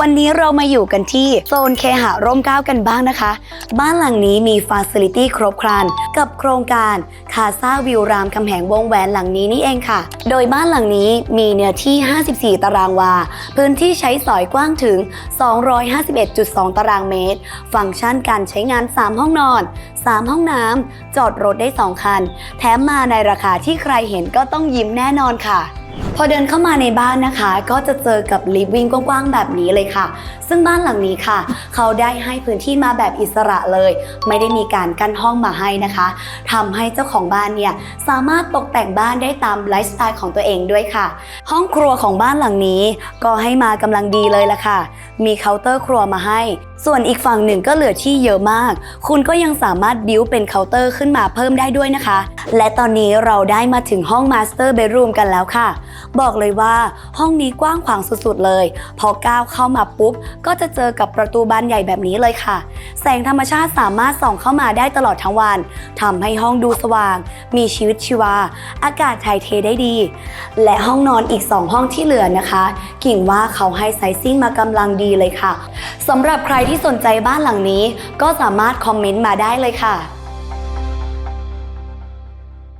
วันนี้เรามาอยู่กันที่โซนเคหะร่มเก้ากันบ้างนะคะ บ้านหลังนี้มีฟาซิลิตี้ครบครัน กับโครงการคาซาวิวรามคำแหงวงแหวนหลังนี้นี่เองค่ะ โดยบ้านหลังนี้มีเนื้อที่ 54 ตารางวา พื้นที่ใช้สอยกว้างถึง 251.2 ตารางเมตร ฟังก์ชันการใช้งาน 3 ห้องนอน 3 ห้องน้ำจอดรถได้ 2 คัน แถมมาในราคาที่ใครเห็นก็ต้องยิ้มแน่นอนค่ะ พอเดินเข้ามาในบ้านนะคะ ก็จะเจอกับลิฟวิ่งกว้างๆแบบนี้เลยค่ะ ซึ่งบ้านหลังนี้ค่ะ เขาได้ให้พื้นที่มาแบบอิสระเลย ไม่ได้มีการกั้นห้องมาให้นะคะทำให้เจ้าของบ้านเนี่ยสามารถตกแต่งบ้านได้ตามไลฟ์สไตล์ของตัวเองด้วยค่ะ ห้องครัวของบ้านหลังนี้ ก็ให้มากำลังดีเลยละค่ะ มีเคาน์เตอร์ครัวมาให้ ส่วนอีกฝั่งหนึ่งก็เหลือที่เยอะมาก คุณก็ยังสามารถบิวเป็นเคาน์เตอร์ขึ้นมาเพิ่มได้ด้วยนะคะ และตอนนี้เราได้มาถึงห้องมาสเตอร์เบดรูมกันแล้วค่ะบอกเลยว่าห้องนี้กว้างขวางสุดๆเลย พอก้าวเข้ามาปุ๊บ ก็จะเจอกับประตูบานใหญ่แบบนี้เลยค่ะ แสงธรรมชาติสามารถส่องเข้ามาได้ตลอดทั้งวันทำให้ห้องดูสว่าง มีชีวิตชีวา อากาศถ่ายเทได้ดี และห้องนอนอีก 2 ห้องที่เหลือนะคะ กิ่งว่าเขาให้ไซซิ่งมากำลังดีเลยค่ะสำหรับใครที่สนใจบ้านหลังนี้ ก็สามารถคอมเมนต์มาได้เลยค่ะ